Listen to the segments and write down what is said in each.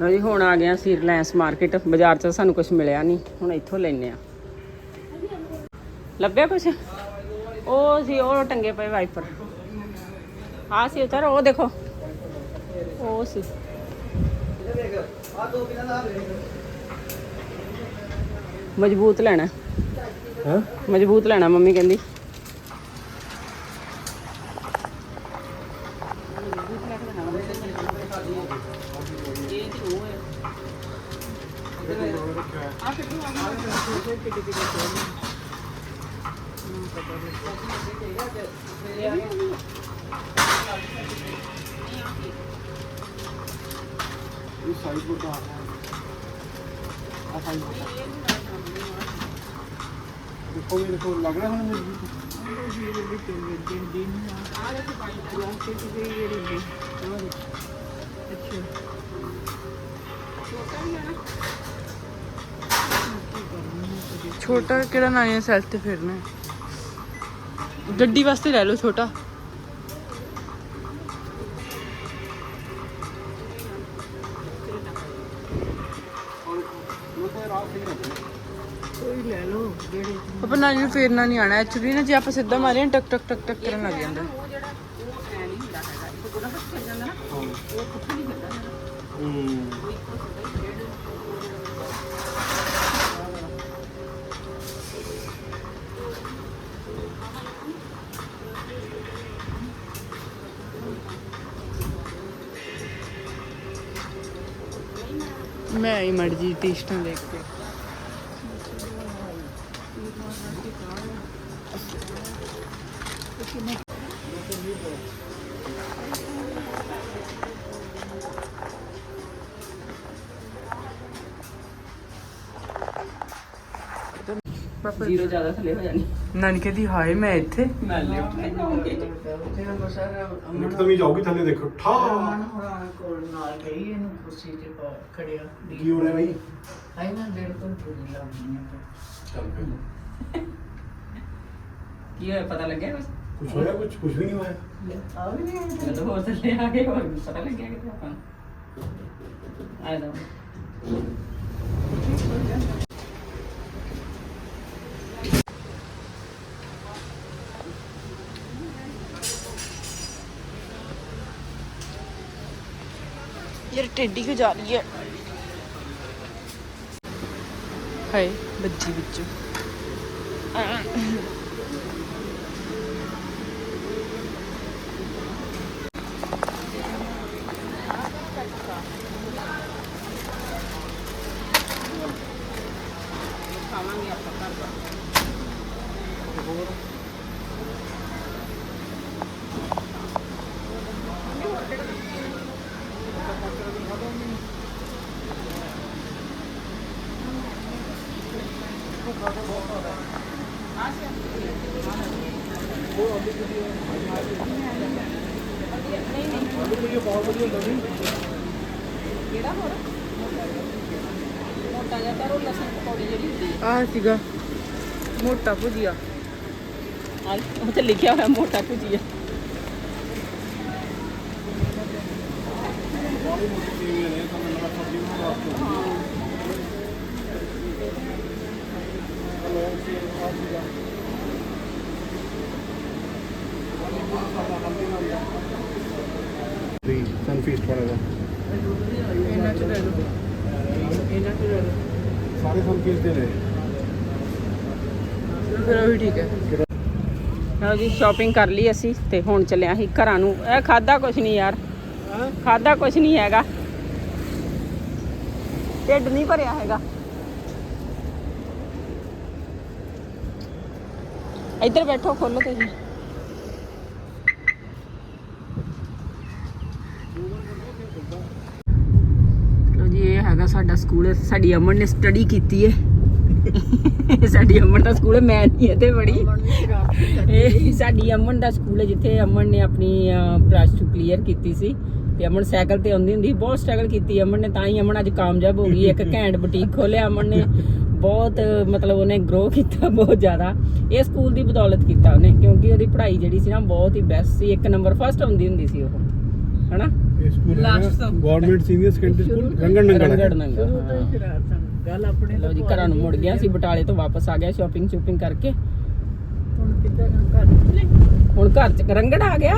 ਲਓ ਜੀ ਹੁਣ ਆ ਗਿਆ ਸੀ ਰਿਲਾਇੰਸ ਮਾਰਕੀਟ। ਬਾਜ਼ਾਰ 'ਚ ਸਾਨੂੰ ਕੁਝ ਮਿਲਿਆ ਨਹੀਂ। ਹੁਣ ਇੱਥੋਂ ਲੈਨੇ ਆ। ਲੱਭਿਆ ਕੁਝ ਉਹ ਸੀ ਉਹ ਟੰਗੇ ਪਏ ਵਾਈਪਰ। ਆ ਸੀ ਉਤਰ ਉਹ ਦੇਖੋ। ਉਹ ਸੀ। ਮਜ਼ਬੂਤ ਲੈਣਾ। ਹਾਂ? ਮਜ਼ਬੂਤ ਲੈਣਾ ਮੰਮੀ ਕਹਿੰਦੀ। ਇਹ ਸਾਈਜ਼ ਬਤਾ। ਆ ਸਾਈਜ਼ ਦੇਖੋ ਮੇਰੇ ਕੋਲ ਲੱਗ ਰਿਹਾ ਹੁਣ ਮੇਰੀ ਛੋਟਾ ਕਿਹੜਾ ਨਾਨੀ ਸੈਲ ਤੇ ਫਿਰਨਾ ਹੈ? ਗੱਡੀ ਵਾਸਤੇ ਲੈ ਲਓ ਛੋਟਾ ਆਪਾਂ ਨਾਨੀ ਨੂੰ ਫੇਰਨਾ ਨਹੀਂ ਆਣਾ ਐਕਚੁਅਲੀ ਨਾ ਜੇ ਆਪਾਂ ਸਿੱਧਾ ਮਾਰੀਏ ਨਾ, ਟਕ ਟਕ ਟਕ ਟਕ ਕਰਨ ਲੱਗ ਜਾਂਦਾ ਮੈਂ ਹੀ ਮਰਜ਼ੀ ਟੇਸਟਾਂ ਦੇਖ ਜ਼ੀਰੋ ਜ਼ਿਆਦਾ ਥੱਲੇ ਹੋ ਜਾਣੀ ਨਾਨੀ ਕਹਿੰਦੀ ਹਾਏ ਮੈਂ ਇੱਥੇ। ਮੈਂ ਲਿਫਟ ਨਹੀਂ ਜਾਊਂਗੀ ਇੱਕ ਤਾਂ ਵੀ ਜਾਊਗੀ ਥੱਲੇ ਦੇਖੋ ਠਾ। ਕੋਲ ਨਾਲ ਗਈ ਇਹਨੂੰ ਕੁਰਸੀ ਤੇ ਪਾ ਖੜਿਆ। ਕੀ ਹੋ ਰਿਹਾ ਬਈ? ਆਈ ਨਾ ਡੇਢ ਕੋਲ ਪੂਰੀ ਲਾਉਣੀ ਆ। ਚੱਲ ਫਿਰ। ਕੀ ਹੋਇਆ ਪਤਾ ਲੱਗਿਆ ਕੁਝ ਕੁਝ ਹੋਇਆ ਕੁਝ ਕੁਝ ਵੀ ਨਹੀਂ ਹੋਇਆ। ਆ ਵੀ ਨਹੀਂ ਆਇਆ। ਜਦੋਂ ਹੋਰ ਥੱਲੇ ਆ ਗਏ ਹੋਰ ਪਤਾ ਲੱਗਿਆ ਕਿ ਆਪਾਂ ਨੂੰ। ਆਇਆ ਯਾਰ ਟੇਡੀ ਕਿਉਂ ਜਾ ਰਹੀ ਹੈ। ਹਾਏ ਬੱਜੀ ਵਿੱਚੋਂ। ਹੁੰਦੀ ਹੈ ਆਹ ਸੀਗਾ ਮੋਟਾ ਭੁਜੀਆ ਆ ਉੱਥੇ ਲਿਖਿਆ ਹੋਇਆ ਮੋਟਾ ਭੁਜੀਆ ਬਾਲੀ ਮੋਟੀ ਟੀਵੀ ਨੇ ਤਾਂ ਮੈਨੂੰ ਲੱਗਾ ਸਬਜ਼ੀ ਬਣਾਉਣ ਵਾਸਤੇ ਦੀ ਸਨਫੀਸਟ ਵਾਲੇ ਦਾ ਇਹਨਾਂ ਚ ਲੈ ਲਓ ਇਹਨਾਂ ਚ ਲੈ ਲਓ ਸਾਰੇ ਸਨਫੀਸਟ ਦੇ ਨੇ ਫਿਰ ਉਹ ਵੀ ਠੀਕ ਹੈ। ਲਓ ਜੀ ਸ਼ਾਪਿੰਗ ਕਰ ਲਈ ਅਸੀਂ ਤੇ ਹੁਣ ਚੱਲਿਆ ਅਸੀਂ ਘਰਾਂ ਨੂੰ। ਇਹ ਖਾਦਾ ਕੁਛ ਨਹੀਂ ਯਾਰ। ਖਾਦਾ ਕੁਛ ਨਹੀਂ ਹੈਗਾ। ਢਿੱਡ ਨਹੀਂ ਭਰਿਆ ਹੈਗਾ। ਇੱਧਰ ਬੈਠੋ ਖੋਲੋ ਤੁਸੀਂ ਲਓ ਜੀ ਇਹ ਹੈਗਾ ਸਾਡਾ ਸਕੂਲ। ਸਾਡੀ ਅਮਨ ਨੇ ਸਟੱਡੀ ਕੀਤੀ ਹੈ ਇਹ ਸਾਡੀ ਅਮਨ ਦਾ ਸਕੂਲ ਹੈ ਮੈਂ ਨਹੀਂ ਇਹਦੇ ਬੜੀ ਇਹ ਸਾਡੀ ਅਮਨ ਦਾ ਸਕੂਲ ਹੈ ਜਿੱਥੇ ਅਮਨ ਨੇ ਆਪਣੀ ਪਲੱਸ 2 ਕਲੀਅਰ ਕੀਤੀ ਸੀ। ਤੇ ਅਮਨ ਸਾਈਕਲ ਤੇ ਆਉਂਦੀ ਹੁੰਦੀ। ਬਹੁਤ ਸਟਰਗਲ ਕੀਤੀ ਅਮਨ ਨੇ ਤਾਂ ਹੀ ਅਮਨ ਅੱਜ ਕਾਮਯਾਬ ਹੋ ਗਈ ਇੱਕ ਘੈਂਟ ਬੁਟੀਕ ਖੋਲਿਆ ਅਮਨ ਨੇ। ਬਹੁਤ ਮਤਲਬ ਉਹਨੇ ਗਰੋ ਕੀਤਾ ਬਹੁਤ ਜ਼ਿਆਦਾ। ਇਹ ਸਕੂਲ ਦੀ ਬਦੌਲਤ ਕੀਤਾ ਉਹਨੇ ਕਿਉਂਕਿ ਉਹਦੀ ਪੜ੍ਹਾਈ ਜਿਹੜੀ ਸੀ ਨਾ ਬਹੁਤ ਹੀ ਬੈਸਟ ਸੀ। ਇੱਕ ਨੰਬਰ ਫਸਟ ਆਉਂਦੀ ਹੁੰਦੀ ਸੀ ਉਹ ਹਨਾ? ਇਹ school. Government senior secondary school ਰੰਗਣ Nangal Rangar ਹੈ ਨੰਗਾ ਸ਼ੁਰੂ ਤੋਂ ਹੀ। ਸ਼ਰਾਰਤਾਂ ਗੱਲ ਆਪਣੇ ਲੋ ਜੀ ਘਰਾਂ ਨੂੰ ਮੁੜ ਗਿਆ ਸੀ ਬਟਾਲੇ ਤੋਂ ਵਾਪਸ ਆ ਗਿਆ ਸ਼ਾਪਿੰਗ ਸ਼ੂਪਿੰਗ ਕਰਕੇ। ਹੁਣ ਘਰ ਚ ਰੰਗੜ ਆ ਗਿਆ।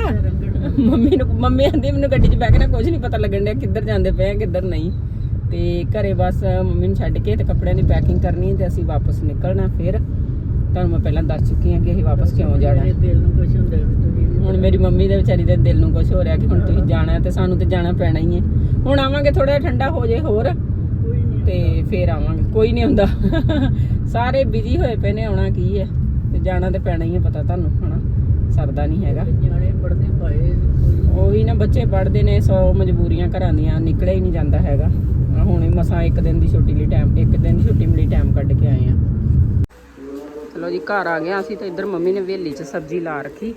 ਮੰਮੀ ਨੂੰ ਮੰਮੀ ਆਂਦੀ ਮੈਨੂੰ ਗੱਡੀ 'ਚ ਬਹਿ ਕੇ ਨਾ ਕੁਝ ਨਹੀਂ ਪਤਾ ਲੱਗਣ ਡਿਆ ਕਿੱਧਰ ਜਾਂਦੇ ਪਏ ਆ ਕਿੱਧਰ ਨਹੀਂ। ਤੇ ਘਰੇ ਬਸ ਮੰਮੀ ਨੂੰ ਛੱਡ ਕੇ ਤੇ ਕੱਪੜਿਆਂ ਦੀ ਪੈਕਿੰਗ ਕਰਨੀ ਤੇ ਅਸੀਂ ਵਾਪਸ ਨਿਕਲਣਾ ਫਿਰ। ਤੁਹਾਨੂੰ ਮੈਂ ਪਹਿਲਾਂ ਦੱਸ ਚੁੱਕੀ ਹਾਂ ਕਿ ਅਸੀਂ ਵਾਪਸ ਕਿਉਂ ਜਾਣਾ। ਦਿਲ ਨੂੰ ਹੁੰਦਾ ਹੁਣ ਮੇਰੀ ਮੰਮੀ ਦੇ ਵਿਚਾਰੀ ਦੇ ਦਿਲ ਨੂੰ ਕੁਝ ਹੋ ਰਿਹਾ ਕਿ ਹੁਣ ਤੁਸੀਂ ਜਾਣਾ ਤੇ ਸਾਨੂੰ ਤੇ ਜਾਣਾ ਪੈਣਾ ਹੀ ਹੈ ਹੁਣ ਆਵਾਂਗੇ ਥੋੜਾ ਠੰਡਾ ਹੋ ਜੇ ਹੋਰ। ਤੇ ਫੇਰ ਆਵਾਂਗੇ। ਕੋਈ ਨਹੀਂ ਹੁੰਦਾ ਸਾਰੇ ਬਿਜ਼ੀ ਹੋਏ ਪਏ ਨੇ ਆਉਣਾ ਕੀ ਹੈ? ਤੇ ਜਾਣਾ ਤੇ ਪੈਣਾ ਹੀ ਹੈ ਪਤਾ ਤੁਹਾਨੂੰ ਹਨਾ? ਸਰਦਾ ਨਹੀਂ ਹੈਗਾ। ਨਿਆਣੇ ਪੜਦੇ ਪਾਏ ਉਹੀ ਨਾ ਬੱਚੇ ਪੜ੍ਹਦੇ ਨੇ ਸੌ ਮਜਬੂਰੀਆਂ ਘਰਾਂ ਦੀਆਂ ਨਿਕਲੇ ਹੀ ਨਹੀਂ ਜਾਂਦਾ ਹੈਗਾ। ਹੁਣੇ ਮਸਾਂ ਇੱਕ ਦਿਨ ਦੀ ਛੁੱਟੀ ਲਈ ਟਾਈਮ ਇੱਕ ਦਿਨ ਦੀ ਛੁੱਟੀ ਮਿਲੀ ਟਾਈਮ ਕੱਢ ਕੇ ਆਏ ਆ। ਚਲੋ ਜੀ ਘਰ ਆ ਗਿਆ ਅਸੀਂ ਤਾਂ ਇੱਧਰ ਮੰਮੀ ਨੇ ਵੇਲੀ 'ਚ ਸਬਜ਼ੀ ਲਾ ਰੱਖੀ।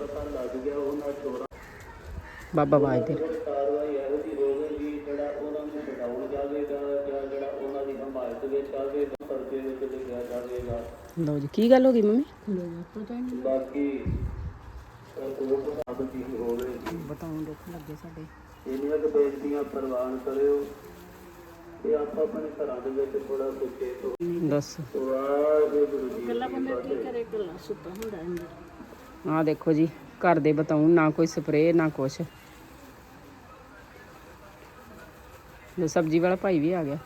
ਬਾਬਾ ਬਾਜ ਦੇ ਲਓ ਜੀ ਕੀ ਗੱਲ ਹੋ ਗਈ ਮੰਮੀ? ਪਤਾ ਹੀ ਨਹੀਂ ਬਤਾਉਂ ਦੁੱਖ ਲੱਗੇ ਸਾਡੇ। ਇੰਨੀਆਂ ਕੁ ਬੇਨਤੀਆਂ ਪ੍ਰਵਾਨ ਕਰਿਓ ਤੇ ਆਪਾਂ ਆਪਣੇ ਘਰਾਂ ਦੇ ਵਿੱਚ ਥੋੜਾ ਸੁੱਚੇ ਤੋਂ ਦੱਸ। ਵਾਹਿਗੁਰੂ ਜੀ ਗੱਲਾਂ ਬੰਦਾ ਕੀ ਕਰੇ ਗੱਲਾਂ ਸੁੱਤਾ ਹੁੰਦਾ ਅੰਦਰ। ਆਹ ਦੇਖੋ ਜੀ ਘਰ ਦੇ ਬਤਾਉਂ ਨਾ ਕੋਈ ਸਪਰੇਅ ਨਾ ਕੁਛ। ਲੋ ਸਬਜ਼ੀ ਵਾਲਾ ਭਾਈ ਵੀ ਆ ਗਿਆ।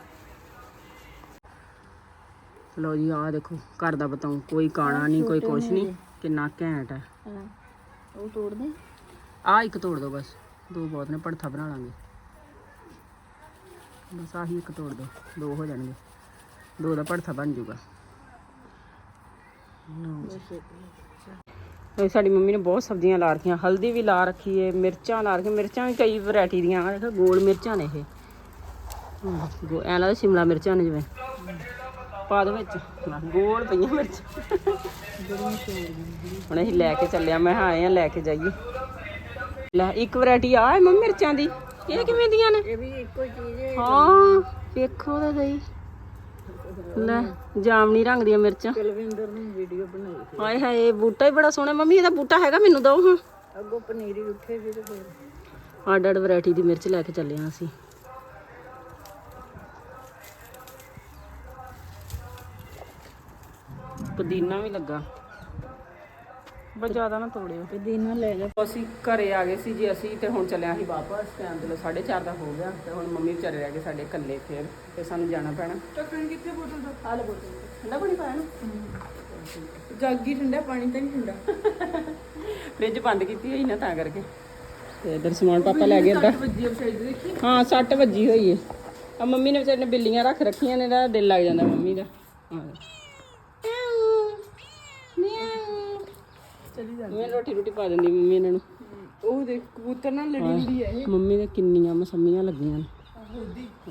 ਲੋ ਜੀ ਆਹ ਦੇਖੋ ਘਰ ਦਾ ਬਤਾਉਂ ਕੋਈ ਕਾਣਾ ਨਹੀਂ ਕੋਈ ਕੁਛ ਨਹੀਂ ਕਿੰਨਾ ਘੈਂਟ ਹੈ। ਉਹ ਤੋੜ ਦੇ। ਆਹ ਇੱਕ ਤੋੜ ਦੋ ਬਸ ਦੋ ਬਹੁਤ ਨੇ ਭੜਥਾ ਬਣਾ ਲਾਂਗੇ। ਬਸ ਆਹੀ ਇੱਕ ਤੋੜ ਦੋ ਦੋ ਹੋ ਜਾਣਗੇ। ਦੋ ਦਾ ਭੜਥਾ ਬਣ ਜਾਊਗਾ ਲਓ। ਇਹ ਸਾਡੀ ਮੰਮੀ ਨੇ ਬਹੁਤ ਸਬਜ਼ੀਆਂ ਲਾ ਰੱਖੀਆਂ ਹਲਦੀ ਵੀ ਲਾ ਰੱਖੀ ਏ ਮਿਰਚਾਂ ਲਾ ਰੱਖੀਆਂ ਮਿਰਚਾਂ ਵੀ ਕਈ ਵੈਰਾਈਟੀ ਦੀਆਂ ਆ ਦੇਖੋ ਗੋਲ ਮਿਰਚਾਂ ਨੇ ਇਹ। ਐ ਲੱਗਦਾ ਸ਼ਿਮਲਾ ਮਿਰਚਾਂ ਨੇ ਜਿਵੇਂ। ਪਾ ਦੋ ਵਿੱਚ। ਗੋਲ ਪਈਆਂ ਮਿਰਚ ਹੁਣ ਅਸੀਂ ਲੈ ਕੇ ਚੱਲਿਆ ਮੈਂ ਕਿਹਾ ਆਏ ਆ ਲੈ ਕੇ ਜਾਈਏ। ਲੈ ਇੱਕ ਵੈਰਾਈਟੀ ਆ ਹੈ ਮੰਮੀ ਮਿਰਚਾਂ ਦੀ। ਇਹ ਕਿਵੇਂ ਦੀਆਂ ਨੇ? ਇਹ ਵੀ ਇੱਕੋ ਚੀਜ਼ ਹੈ। ਹਾਂ ਵੇਖੋ ਤਾਂ ਸਹੀ। ਲੈ ਜਾਮਨੀ ਰੰਗ ਦੀਆਂ ਮਿਰਚਾਂ। ਕੁਲਵਿੰਦਰ ਨੇ ਵੀਡੀਓ ਬਣਾਈ ਹਾਏ ਹਾਏ ਇਹ ਬੂਟਾ ਹੀ ਬੜਾ ਸੋਹਣਾ। ਮੰਮੀ ਇਹਦਾ ਬੂਟਾ ਹੈਗਾ ਮੈਨੂੰ ਦਿਓ ਹਾਂ। ਅੱਗੋਂ ਪਨੀਰੀ ਉੱਠੇ ਫਿਰ। ਅੱਡ ਅੱਡ ਵੈਰਾਈਟੀ ਦੀ ਮਿਰਚ ਲੈ ਕੇ ਚੱਲੇ ਹਾਂ ਅਸੀਂ। ਪੁਦੀਨਾ ਵੀ ਲੱਗਾ। ਬਸ ਜ਼ਿਆਦਾ ਨਾ ਤੋੜਿਓ। ਪੁਦੀਨਾ ਲੈ ਜਾ। ਅਸੀਂ ਘਰੇ ਆ ਗਏ ਸੀ ਜੀ ਅਸੀਂ ਤੇ ਹੁਣ ਚੱਲਿਆ ਸੀ ਵਾਪਸ ਟਾਈਮ ਦੇ 4:30 ਦਾ ਹੋ ਗਿਆ ਤੇ ਹੁਣ ਮੰਮੀ ਵਿਚਾਰੇ ਰਹਿ ਗਏ ਸਾਡੇ ਇਕੱਲੇ ਫੇਰ ਤੇ ਸਾਨੂੰ ਜਾਣਾ ਪੈਣਾ। ਟੱਕਣ ਕਿੱਥੇ ਬੋਤਲ ਦਾ ਹਾਲ ਬੋਤਲ ਠੰਡਾ ਪਾਣੀ ਪਾਇਆ ਨਾ? ਜਾਗੀ ਠੰਡਾ ਪਾਣੀ ਤਾਂ ਨਹੀਂ ਠੰਡਾ। ਫ੍ਰਿਜ ਬੰਦ ਕੀਤੀ ਹੋਈ ਨਾ ਤਾਂ ਕਰਕੇ। ਤੇ ਇਧਰ ਸਮਾਨ ਪਾਪਾ ਲੈ ਗਏ ਦੇਖੀ? ਹਾਂ ਸੱਟ ਵੱਜੀ ਹੋਈ ਏ। ਆ ਮੰਮੀ ਨੇ ਵਿਚਾਰੇ ਨੇ ਬਿੱਲੀਆਂ ਰੱਖ ਰੱਖੀਆਂ ਨੇ ਦਾ ਦਿਲ ਲੱਗ ਜਾਂਦਾ ਮੰਮੀ ਦਾ। ਹਾਂ। ਚਲੀ ਜਾ ਮੈਂ ਰੋਟੀ ਰੋਟੀ ਪਾ ਦਿੰਦੀ ਮੰਮੀ ਇਹਨਾਂ ਨੂੰ। ਉਹ ਦੇਖ ਕਬੂਤਰ ਨਾਲ ਲੜੀ ਲੜੀ ਹੈ ਮੰਮੀ ਦੇ ਕਿੰਨੀਆਂ ਮਸਮੀਆਂ ਲੱਗੀਆਂ ਨੇ।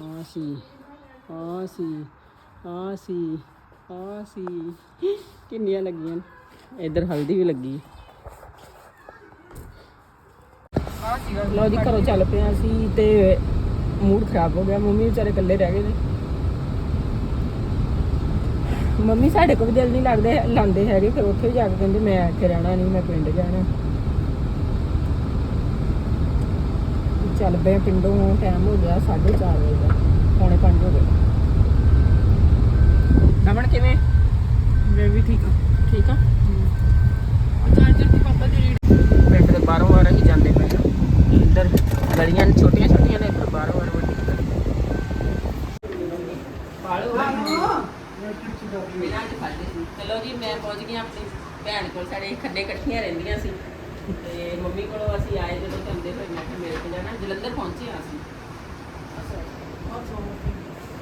ਆ ਸੀ ਆ ਸੀ ਆ ਸੀ ਆ ਸੀ। ਕਿੰਨੀਆਂ ਲੱਗੀਆਂ ਨੇ। ਇੱਧਰ ਹਲਦੀ ਵੀ ਲੱਗੀ। ਲਓ ਜੀ ਘਰੋਂ ਚੱਲ ਪਿਆ ਸੀ ਤੇ ਮੂਡ ਖਰਾਬ ਹੋ ਗਿਆ। ਮੰਮੀ ਵਿਚਾਰੇ ਇਕੱਲੇ ਰਹਿ ਗਏ ਨੇ। ਮੰਮੀ ਸਾਡੇ ਕੋਲ ਵੀ ਦਿਲ ਨਹੀਂ ਲੱਗਦੇ ਲਾਂਦੇ ਹੈਗੇ ਫਿਰ ਉੱਥੇ ਜਾ ਕੇ ਕਹਿੰਦੇ ਮੈਂ ਇੱਥੇ ਰਹਿਣਾ ਨਹੀਂ ਮੈਂ ਪਿੰਡ ਜਾਣਾ। ਚੱਲ ਪਏ ਪਿੰਡੋਂ ਟਾਈਮ ਹੋ ਗਿਆ 4:30 ਵਜੇ ਦਾ ਪੌਣੇ 5 ਹੋ ਗਏ। ਰਮਣ ਕਿਵੇਂ? ਮੈਂ ਵੀ ਠੀਕ ਹਾਂ। ਠੀਕ ਆ? ਚਾਰਜਰ ਦੀ ਪਾਪਾ ਦੀ ਰੀਡ ਪਿੰਡ ਦੇ ਬਾਹਰੋਂ ਬਾਹਰ ਹੀ ਜਾਂਦੇ ਪਏ ਆ। ਇੱਧਰ ਗਲੀਆਂ ਛੋਟੀਆਂ ਛੋਟੀਆਂ ਨੇ ਜੀ ਮੈਂ ਪਹੁੰਚ ਗਈ ਆਪਣੀ ਭੈਣ ਕੋਲ ਸਾਡੇ ਖੰਡੇ ਇਕੱਠੀਆਂ ਰਹਿੰਦੀਆਂ ਸੀ। ਤੇ ਮੰਮੀ ਕੋਲੋਂ ਅਸੀਂ ਆਏ ਜਦੋਂ ਚੰਦੇ ਹੋਏ ਮੈਂ ਕਿਹਾ ਮਿਲ ਕੇ ਜਾਣਾ। ਜਲੰਧਰ ਪਹੁੰਚੇ ਹਾਂ ਅਸੀਂ।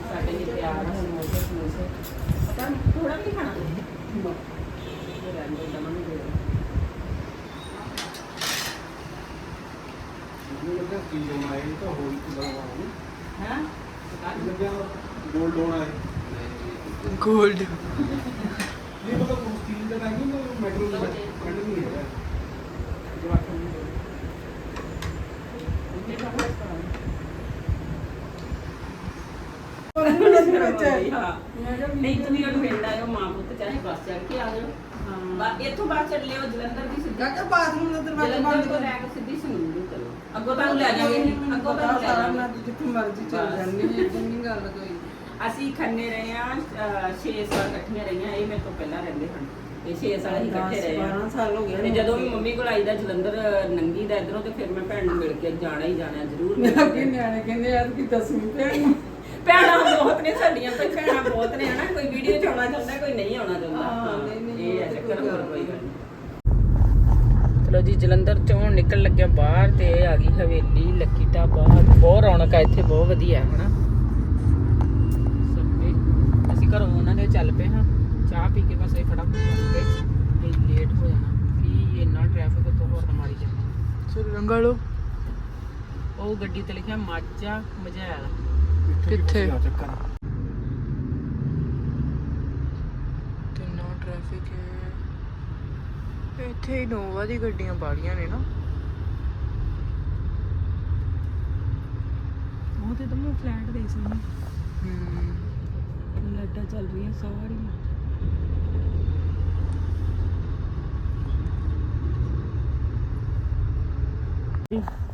ਸਾਡੇ ਲਈ ਆ ਹੁਣ ਮੋਟਰ ਸਮੋਸੇ। ਪਤਾ ਨਹੀਂ ਥੋੜਾ ਵੀ ਖਾਣਾ? ਰਹਿੰਦੇ ਦਮਨ ਨੂੰ ਦੇ ਲੱਗਿਆ ਕੀ ਹੋਣਾ ਇਹ ਤਾਂ ਹੋਈ ਕਿ ਬਣਾਉਣਾ ਹੈਂ? ਲੱਗਿਆ ਗੋਲਡ ਹੋਣਾ ਹੈ। ਗੋਲਡ ਨਹੀਂ ਪਤਾ ਕੋਈ ਸਟੀਲ ਦਾ ਨਹੀਂ ਨਾ ਮੈਟਲ ਮੈਟਲ ਨਹੀਂ ਦੇ ਬਸ ਕਰਾਉਣਾ। ਹਾਂ। ਨਹੀਂ ਤੁਸੀਂ ਉਹ ਪਿੰਡ ਆਇਓ ਮਾਂ ਪੁੱਤ ਚਾਹੇ ਬੱਸ ਚੜ ਕੇ ਆ ਜਾਓ। ਹਾਂ। ਇੱਥੋਂ ਬੱਸ ਚੱਲ ਲਿਓ ਜਲੰਧਰ ਦੀ ਸਿੱਧੀ। ਬਾਥਰੂਮ ਦਾ ਜਲੰਧਰ ਤੋਂ ਲੈ ਕੇ ਸਿੱਧੀ ਸੰਗਰੂਰ ਚਲੋ। ਅੱਗੋਂ ਤੁਹਾਨੂੰ ਲੈ ਜਾਵਾਂਗੇ ਅੱਗੋਂ ਤੁਹਾਨੂੰ ਲੈ ਜਾਵਾਂਗੇ ਜਿੱਥੇ ਮਰਜ਼ੀ ਚੱਲ ਜਾਂਦੀ ਹੈ ਇੰਨੀ ਗੱਲ ਕੋਈ। ਅਸੀਂ ਖੰਨੇ ਰਹੇ ਆ 6 ਸਾਲ ਇਕੱਠੀਆਂ ਰਹੀਆਂ ਇਹ ਮੇਰੇ ਤੋਂ ਪਹਿਲਾਂ ਰਹਿੰਦੇ ਹਨ। ਤੇ 6 ਸਾਲ ਅਸੀਂ ਇਕੱਠੇ ਰਹੇ ਆ 12 ਸਾਲ ਹੋ ਗਏ ਤੇ ਜਦੋਂ ਵੀ ਮੰਮੀ ਕੋਲ ਆਈਦਾ ਜਲੰਧਰ ਨੰਗੀ ਦਾ ਇਧਰੋਂ ਤੇ ਫਿਰ ਮੈਂ ਭੈਣ ਨੂੰ ਮਿਲ ਕੇ ਜਾਣਾ ਹੀ ਜਾਣਾ ਜ਼ਰੂਰ ਮਿਲ ਅੱਗੇ ਨਿਆਣੇ ਕਹਿੰਦੇ ਯਾਰ ਕੀ ਦਸਵੀਂ ਭੈਣ ਭੈਣਾਂ ਬਹੁਤ ਨੇ ਸਾਡੀਆਂ ਪਰ ਭੈਣਾਂ ਬਹੁਤ ਨੇ ਹਨਾ? ਕੋਈ ਵੀਡੀਓ ਚ ਆਉਣਾ ਚਾਹੁੰਦਾ ਕੋਈ ਨਹੀਂ ਆਉਣਾ ਚਾਹੁੰਦਾ। ਹਾਂ, ਹਾਂ, ਇਹ ਹੈ ਚੱਕਰ ਕੋਈ ਹੋਰ ਕੋਈ ਗੱਲ ਚਲੋ ਜੀ ਜਲੰਧਰ ਚੋਂ ਨਿਕਲ ਲੱਗਿਆ ਬਾਹਰ ਤੇ ਆ ਗਈ ਹਵੇਲੀ ਲੱਕੀ ਢਾਬਾ। ਬਹੁਤ ਰੌਣਕ ਆ ਇੱਥੇ ਬਹੁਤ ਵਧੀਆ ਹਨਾ? ਸਭੇ ਅਸੀਂ ਘਰੋਂ ਉਹਨਾਂ ਦੇ ਚੱਲ ਪਏ ਹਾਂ। ਚਾਹ ਪੀ ਕੇ ਬਸ ਇਹ ਫਟਾਫਟ ਚੱਲ ਗਏ ਤੇ ਲੇਟ ਹੋ ਜਾਣਾ। ਕੀ ਇੰਨਾ ਟ੍ਰੈਫਿਕ ਉੱਤੋਂ ਹੋਰ ਮਾਰੀ ਜਾਂਦਾ ਚਲ ਰੰਗਾ ਲੋ ਉਹ ਗੱਡੀ ਤੇ ਲਿਖਿਆ ਮਾਝਾ ਮਝੈਲ। ਕਿੱਥੇ? ਕਿੰਨਾ ਟ੍ਰੈਫਿਕ ਹੈ। ਇੱਥੇ ਇਨੋਵਾ ਦੀ ਗੱਡੀਆਂ ਬਾੜੀਆਂ ਨੇ ਨਾ। ਉਹ ਤੇ ਤੁਮ ਫਲੈਟ ਦੇ ਸੀ ਹੂੰ। ਲਾਈਟਾਂ ਚੱਲ ਰਹੀਆਂ ਸਾਰੀਆਂ।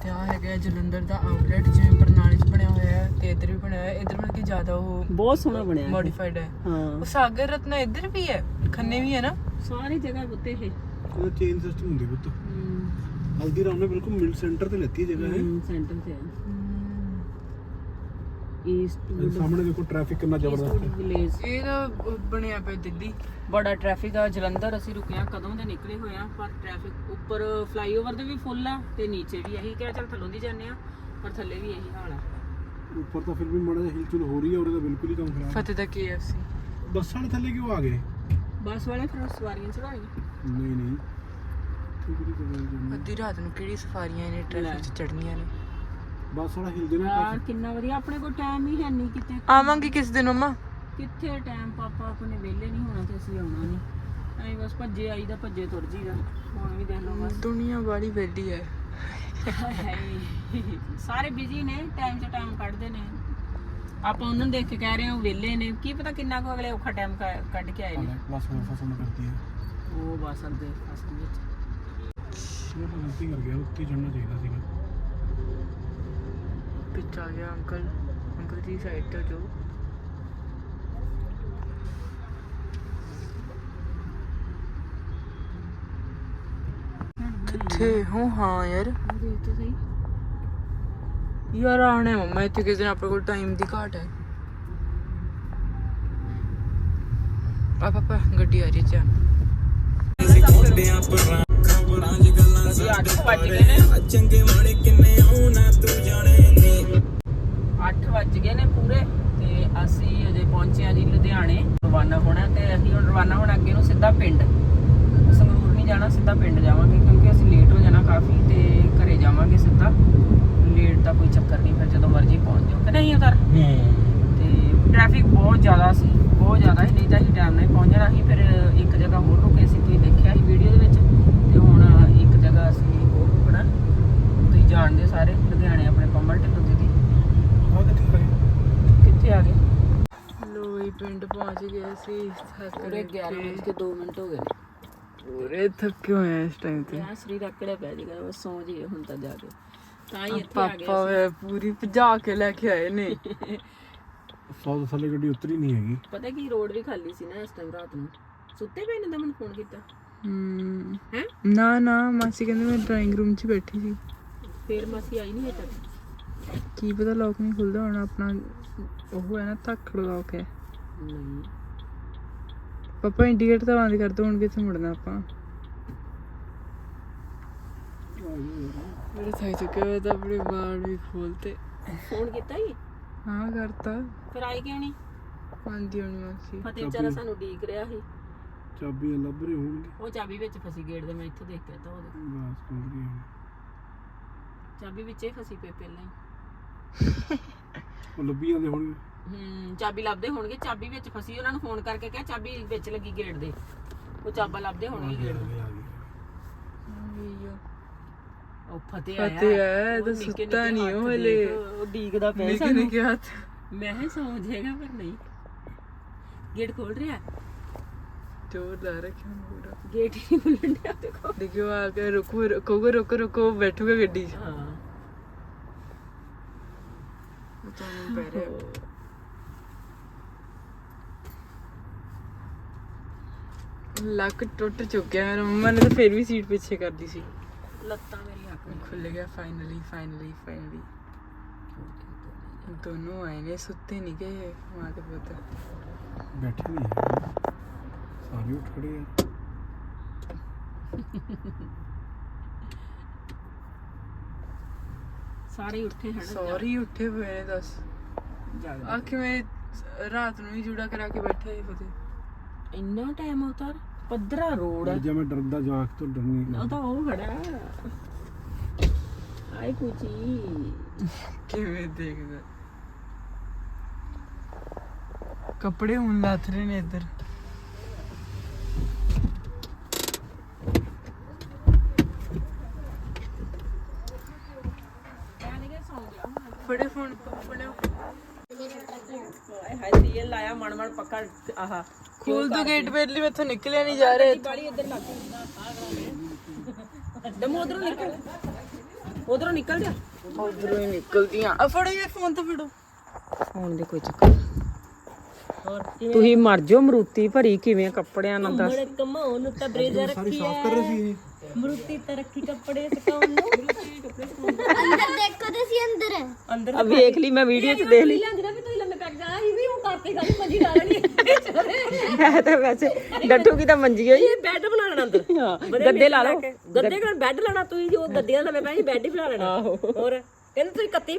ਤੇ ਆ ਹੈਗਾ ਜਲੰਧਰ ਦਾ ਆਊਟਲੈਟ ਜਿਵੇਂ ਬਰਨਾਲੇ 'ਚ ਬਣਿਆ ਹੋਇਆ ਹੈ ਤੇ ਇੱਧਰ ਵੀ ਬਣਿਆ ਹੋਇਆ ਹੈ ਇੱਧਰ ਮਤਲਬ ਕਿ ਜ਼ਿਆਦਾ ਉਹ ਬਹੁਤ ਸੋਹਣਾ ਬਣਿਆ ਮੋਡੀਫਾਈਡ ਹੈ। ਹਾਂ। ਉਹ ਸਾਗਰ ਰਤਨਾ ਇੱਧਰ ਵੀ ਹੈ ਖੰਨੇ ਵੀ ਹੈ ਨਾ? ਸਾਰੀ ਜਗ੍ਹਾ ਉੱਤੇ ਇਹ। ਇਹ ਚੇਨ ਸਿਸਟਮ ਹੁੰਦੀ ਪੁੱਤ। ਹਲਦੀ ਰਾਮ ਨੇ ਬਿਲਕੁਲ ਮਿਡ ਸੈਂਟਰ ਤੇ ਲੈਤੀ ਜਗ੍ਹਾ ਹੈ ਸੈਂਟਰ ਤੇ ਈਸਟ ਇਹ ਸਾਹਮਣੇ ਦੇਖੋ ਟ੍ਰੈਫਿਕ ਕਿੰਨਾ ਜ਼ਬਰਦਸਤ ਹੈ। ਵਿਲੇਜ ਇਹ ਤਾਂ ਬਣਿਆ ਪਿਆ ਦਿੱਲੀ। ਬੜਾ ਟ੍ਰੈਫਿਕ ਆ ਜਲੰਧਰ ਅਸੀਂ ਰੁਕੇ ਆ ਕਦੋਂ ਦੇ ਨਿਕਲੇ ਹੋਏ ਆ ਪਰ ਟ੍ਰੈਫਿਕ ਉੱਪਰ ਫਲਾਈਓਵਰ ਤੇ ਵੀ ਫੁੱਲ ਆ ਤੇ ਨੀਚੇ ਵੀ ਇਹੀ। ਕਿਹਾ ਚੱਲ ਥੱਲੋਂ ਦੀ ਜਾਂਦੇ ਆ ਪਰ ਥੱਲੇ ਵੀ ਇਹੀ ਹਾਲ ਆ। ਉੱਪਰ ਤਾਂ ਫਿਰ ਵੀ ਮਾੜਾ ਜਿਹਾ ਹਿਲਚੁਲ ਹੋ ਰਹੀ ਹੈ ਉਹਦੇ ਤਾਂ ਬਿਲਕੁਲ ਹੀ ਕੰਮ ਖਰਾਬ ਹੈ। ਫਤਿਹ ਦਾ KFC ਬੱਸਾਂ ਵਾਲੇ ਥੱਲੇ ਕਿਉਂ ਆ ਗਏ? ਬੱਸ ਵਾਲੇ ਫਿਰ ਸਵਾਰੀਆਂ ਚੜਾਈਆਂ ਨਹੀਂ ਨਹੀਂ। ਠੀਕ ਨਹੀਂ ਅੱਧੀ ਰਾਤ ਨੂੰ ਕਿਹੜੀ ਸਫਾਰੀਆਂ ਨੇ ਟ੍ਰੈਫਿਕ 'ਚ ਚੜਨੀਆਂ ਨੇ? ਬੱਸ ਵਾਲਾ ਹਿਲਦੇ ਨਾ ਯਾਰ ਕਿੰਨਾ ਵਧੀਆ ਆਪਣੇ ਕੋਲ ਟਾਈਮ ਹੀ ਹੈ ਨਹੀਂ ਕਿਤੇ। ਆਵਾਂਗੇ ਕਿਸ ਦਿਨ ਮਮਾ? ਕਿੱਥੇ ਟਾਈਮ ਪਾਪਾ ਆਪਣੇ ਵਿਹਲੇ ਨਹੀਂ ਹੋਣਾ ਤੇ ਅਸੀਂ ਆਉਣਾ ਨਹੀਂ ਐਂ ਬਸ ਭੱਜੇ ਆਈਦਾ ਭੱਜੇ ਤੁਰ ਜੀਦਾ ਹੁਣ ਵੀ ਦੇਖ ਲਓ ਬਸ। ਦੁਨੀਆ ਵਾਲੀ ਵੇਲੀ ਹੈ। ਸਾਰੇ ਬਿਜ਼ੀ ਨੇ ਟਾਈਮ 'ਚ ਟਾਈਮ ਕੱਢਦੇ ਨੇ। ਆਪਾਂ ਉਹਨਾਂ ਨੂੰ ਦੇਖ ਕੇ ਕਹਿ ਰਹੇ ਹਾਂ ਵਿਹਲੇ ਨੇ। ਕੀ ਪਤਾ ਕਿੰਨਾ ਕੁ ਅਗਲੇ ਔਖਾ ਟਾਈਮ ਕੱਢ ਕੇ ਆਏ ਨੇ। ਬਸ ਹੋਰ ਫਸਲ ਕਰਦੀ ਹੈ ਉਹ ਬਸ ਅੱਗੇ ਅਸਲ ਵਿੱਚ। ਇਹ ਤਾਂ ਗਲਤੀ ਕਰ ਗਿਆ ਉੱਤੇ ਚੜਨਾ ਚਾਹੀਦਾ ਸੀਗਾ। ਪਿੱਛੇ ਆ ਗਿਆ ਅੰਕਲ ਅੰਕਲ ਜੀ ਸਾਈਡ ਤੇ ਜੋ। ਕਿੱਥੇ ਹੋ? ਹਾਂ ਯਾਰ। ਦੇਖ ਤਾਂ ਸਹੀ। ਯਾਰ ਆਣੇ ਮੰਮਾ ਇੱਥੇ ਕਿਸ ਦਿਨ ਆਪਣੇ ਕੋਲ ਟਾਈਮ ਦੀ ਘਾਟ ਹੈ। ਆ ਪਾਪਾ ਗੱਡੀ ਆ ਰਹੀ ਚਾਹ ਅਸੀਂ 8 ਵੱਜ ਗਏ ਨੇ। ਚੰਗੇ ਮਾੜੇ ਕਿੰਨੇ ਆਉਣਾ ਤੂੰ। 8 ਵੱਜ ਗਏ ਨੇ ਪੂਰੇ ਤੇ ਅਸੀਂ ਅਜੇ ਪਹੁੰਚੇ ਆ ਜੀ ਲੁਧਿਆਣੇ, ਰਵਾਨਾ ਹੋਣਾ ਤੇ ਅਸੀਂ ਹੁਣ ਰਵਾਨਾ ਹੋਣਾ ਅੱਗੇ ਨੂੰ ਸਿੱਧਾ ਪਿੰਡ। ਸੰਗਰੂਰ ਨਹੀਂ ਜਾਣਾ, ਸਿੱਧਾ ਪਿੰਡ ਜਾਵਾਂਗੇ ਕਿਉਂਕਿ ਅਸੀਂ ਲੇਟ ਹੋ ਜਾਣਾ ਕਾਫੀ ਤੇ ਘਰੇ ਜਾਵਾਂਗੇ ਸਿੱਧਾ। ਲੇਟ ਦਾ ਕੋਈ ਚੱਕਰ ਨਹੀਂ, ਫਿਰ ਜਦੋਂ ਮਰਜ਼ੀ ਪਹੁੰਚ ਜਾਓ। ਕਿ ਨਹੀਂ ਉਧਰ? ਤੇ ਟ੍ਰੈਫਿਕ ਬਹੁਤ ਜ਼ਿਆਦਾ ਸੀ, ਬਹੁਤ ਜ਼ਿਆਦਾ ਸੀ, ਨਹੀਂ ਤਾਂ ਅਸੀਂ ਟਾਈਮ ਨਾਲ ਪਹੁੰਚ ਜਾਣਾ ਸੀ, ਫਿਰ ਇੱਕ ਜਗ੍ਹਾ ਹੋਰ ਰੁਕੇ ਸੀ ਤੁਸੀਂ ਦੇਖਿਆ ਸੀ ਵੀਡੀਓ ਦੇ ਵਿੱਚ ਤੇ ਹੁਣ ਇੱਕ ਜਗ੍ਹਾ ਅਸੀਂ ਹੋਰ ਰੁਕਣਾ। ਤੁਸੀਂ ਜਾਣਦੇ ਸਾਰੇ, ਲੁਧਿਆਣੇ ਆਪਣੇ ਪੰਮਲ ਢਿੱਲੋਂ ਕਿੱਥੇ ਆ ਗਏ ਕਿੱਥੇ ਆ ਗਏ? ਲੋਈ ਪਿੰਡ ਪਹੁੰਚ ਗਏ ਸੀ ਥੱਕ ਪੂਰੇ 11 ਵਜੇ ਕੇ 2 ਮਿੰਟ ਹੋ ਗਏ ਨੇ। ਪੂਰੇ ਥੱਕੇ ਹੋਏ ਆ ਇਸ ਟਾਈਮ ਤੇ। ਯਾਰ ਸਰੀਰ ਆਕੜਿਆ ਪੈ ਜਾਏਗਾ ਬਸ ਸੌਂ ਜੀਏ ਹੁਣ ਤਾਂ ਜਾ ਕੇ। ਤਾਂ ਹੀ ਇੱਥੇ ਆ ਗਏ ਪਾਪਾ ਵੇ ਪੂਰੀ ਭਜਾ ਕੇ ਲੈ ਕੇ ਆਏ ਨੇ। ਸੌ ਤੋਂ ਥੱਲੇ ਗੱਡੀ ਉਤਰੀ ਨਹੀਂ ਹੈਗੀ। ਪਤਾ ਕੀ ਰੋਡ ਵੀ ਖਾਲੀ ਸੀ ਨਾ ਇਸ ਟਾਈਮ ਰਾਤ ਨੂੰ। ਸੁੱਤੇ ਪਏ ਨੇ ਤਾਂ ਮੈਨੂੰ ਫੋਨ ਕੀਤਾ। ਹਮ, ਹੈ? ਨਾ ਨਾ ਮਾਸੀ ਕਹਿੰਦੇ ਮੈਂ ਡਰਾਇੰਗ ਰੂਮ 'ਚ ਬੈਠੀ ਸੀ। ਫੇਰ ਮਾਸੀ ਆਈ ਨਹੀਂ ਹਜੇ ਤੱਕ। ਕੀ ਪਤਾ ਲੋਕ ਨਹੀਂ ਖੁੱਲਦਾ ਹੋਣਾ ਆਪਣਾ ਉਹ ਹੈ ਨਾ ਧੱਕ ਲਗਾ ਕੇ। ਨਹੀਂ। ਪਾਪਾ ਇੰਡੀਕੇਟਰ ਤਾਂ ਬੰਦ ਕਰ ਦੋ ਹੁਣ ਕਿੱਥੇ ਮੁੜਨਾ ਆਪਾਂ? ਮੇਰੇ ਥੱਕ ਚੁੱਕੇ ਹੋਏ ਤਾਂ ਆਪਣੇ ਬਾਲ ਵੀ ਖੋਲਤੇ। ਫੋਨ ਕੀਤਾ ਹੀ? ਹਾਂ ਕਰਤਾ। ਫਿਰ ਆਈ ਕਿਉਂ ਨਹੀਂ? ਆਂਦੀ ਹੋਣੀ ਮਾਸੀ। ਫਤਿਹ ਵਿਚਾਰਾ ਸਾਨੂੰ ਡੀਕ ਰਿਹਾ ਸੀ। ਚਾਬੀਆਂ ਲੱਭ ਰਹੇ ਹੋਣਗੇ? ਉਹ ਚਾਬੀ ਵਿੱਚ ਫਸੀ ਗੇਟ ਦੇ ਮੈਂ ਇੱਥੋਂ ਦੇਖ ਕੇ ਤਾਂ ਉਹਦੇ। ਬਸ ਚਾਬੀ ਵਿੱਚੇ ਫਸੀ ਪਈ ਪਹਿਲਾਂ ਹੀ। ਉਹ ਲੱਭੀ ਜਾਂਦੇ ਹੋਣਗੇ। ਹੂੰ ਚਾਬੀ ਲੱਭਦੇ ਹੋਣਗੇ। ਚਾਬੀ ਵਿੱਚ ਫਸੀ ਉਹਨਾਂ ਨੂੰ ਫੋਨ ਕਰਕੇ ਕਿਹਾ ਚਾਬੀ ਵਿੱਚ ਲੱਗੀ ਗੇਟ ਦੇ। ਉਹ ਚਾਬਾ ਲੱਭਦੇ ਹੋਣਗੇ। ਗੇਟ ਦੇ ਉਹ ਫਤਿਹ ਆਇਆ ਫਤਿਹ ਆਇਆ, ਤਾਂ ਨਿੱਕੇ ਸੁੱਤਾ ਨਿੱਕੇ ਨੀ ਹੱਥ ਉਹ ਹਲੇ। ਉਹ ਡੀਕਦਾ ਪਿਆ ਨਿੱਕੇ ਸਾਨੂੰ। ਨਿੱਕੇ ਹੱਥ। ਮੈਂ ਕਿਹਾ ਸੌਂ ਜਾਏਗਾ ਪਰ ਨਹੀਂ। ਗੇਟ ਖੋਲ ਰਿਹਾ? ਜ਼ੋਰਦਾਰ ਰੱਖਿਆ ਪੂਰਾ। ਗੇਟ ਹੀ ਨਹੀਂ ਖੁੱਲਣ ਦੇਖੋ। ਦੇਖਿਓ ਆ ਕੇ ਰੁਕੋ ਰੁਕੋ ਰੁਕੋ ਰੁਕੋ ਬੈਠੂਗਾ ਗੱਡੀ 'ਚ। ਹਾਂ। ਤੁਹਾਨੂੰ ਪੈ ਰਿਹਾ ਲੱਕ ਟੁੱਟ ਚੁੱਕਿਆ ਮੇਰਾ ਮੰਮਾ ਨੇ ਤਾਂ ਫਿਰ ਵੀ ਸੀਟ ਪਿੱਛੇ ਕਰਦੀ ਸੀ ਲੱਤਾਂ ਮੇਰੀਆਂ ਖੁੱਲ ਗਿਆ ਫਾਈਨਲੀ ਫਾਈਨਲੀ ਫਾਈਨਲੀ ਦੋਨੋਂ ਆਏ ਨੇ ਸੁੱਤੇ ਨਹੀਂ ਗਏ ਮਾਂ ਤੇ ਪੁੱਤ ਬੈਠੇ ਨਹੀਂ ਹੈ ਸਾਰੇ ਉੱਠ ਖੜੇ ਆ ਸਾਰੇ ਹੀ ਉੱਠੇ ਹਨ ਸੌਰੀ ਉੱਠੇ ਹੋਏ ਨੇ ਦੱਸ। ਆ ਕਿਵੇਂ ਰਾਤ ਨੂੰ ਹੀ ਜੁੜਾ ਕਰਾ ਕੇ ਬੈਠੇ ਫਤੇ ਇੰਨਾ ਟਾਈਮ ਉਤਾਰ ਪੱਧਰਾ ਰੋਡ ਜੇ ਮੈਂ ਡਰਦਾ ਜਾਗ ਤੋਂ ਡਰਨੀ ਉਹ ਤਾਂ ਉਹ ਖੜਾ। ਆਈ ਕੁਚੀ ਕਿਵੇਂ ਦੇਖਦਾ? ਕੱਪੜੇ ਹੁਣ ਲੱਥ ਰਹੇ ਨੇ ਇੱਧਰ ਫੜੇ ਫੋਨ ਫੜਿਓ ਹਾਏ ਹਾਏ ਤੇਲ ਲਾਇਆ ਪੱਕਾ ਆਹਾ ਖੋਲ ਦੋ ਗੇਟ ਪਹਿਲੀ ਮੈਥੋਂ ਨਿਕਲਿਆ ਨਹੀਂ ਜਾ ਰਿਹਾ। ਬਾੜੀ ਇੱਧਰ ਲੱਗ ਦਮ ਉਧਰੋਂ ਨਿਕਲ। ਉਧਰੋਂ ਨਿਕਲ ਜਾ। ਉਧਰੋਂ ਹੀ ਨਿਕਲਦੀਆਂ। ਆ ਫੜੋ ਇਹ ਫੋਨ ਤਾਂ ਫੜੋ। ਫੋਨ ਦੇ ਕੋਈ ਚੱਕਰ ਤੁਸੀਂ ਮਰ ਜਾਓ ਮਰੂਤੀ ਭਰੀ ਕਿਵੇਂ ਕੱਪੜਿਆਂ ਨਾਲ ਦੱਸ। ਕਮਾਉਣ ਨੂੰ ਤਾਂ ਬਰੇਜ਼ਰ ਸਾਰੀ ਸਾਫ਼ ਕਰ ਰਹੇ ਸੀ ਮਰੂਤੀ ਤਾਂ ਰੱਖੀ ਕੱਪੜੇ ਸੁਕਾਉਣ ਨੂੰ। ਅੰਦਰ ਦੇਖੋ ਤੇ ਸੀ ਅੰਦਰ। ਅੰਦਰ ਆ ਵੇਖ ਲਈ ਮੈਂ ਵੀਡੀਓ 'ਚ ਦੇਖ ਲਈ। ਲਿਆਂਦੀ ਨਾ ਵੀ ਇਹ ਮੰਜੀ ਲਾ ਲੈਣੀ। ਹੈ ਤਾਂ ਵੈਸੇ ਡੱਟੂ ਕੀ ਤਾਂ ਮੰਜੀ ਹੋਈ। ਬੈੱਡ ਬਣਾ ਲੈਣਾ ਅੰਦਰ। ਹਾਂ ਗੱਦੇ ਲਾ ਲਓ। ਗੱਦੇ ਕੋਲ ਬੈੱਡ ਲਾਣਾ ਤੂੰ ਜੋ ਗੱਦੀਆਂ ਲੰਮੇ ਪੈ ਬੈੱਡ ਹੀ ਬਣਾ ਲੈਣਾ। ਹੋਰ ਕਹਿੰਦੇ ਤੁਸੀਂ ਕੱਤੀ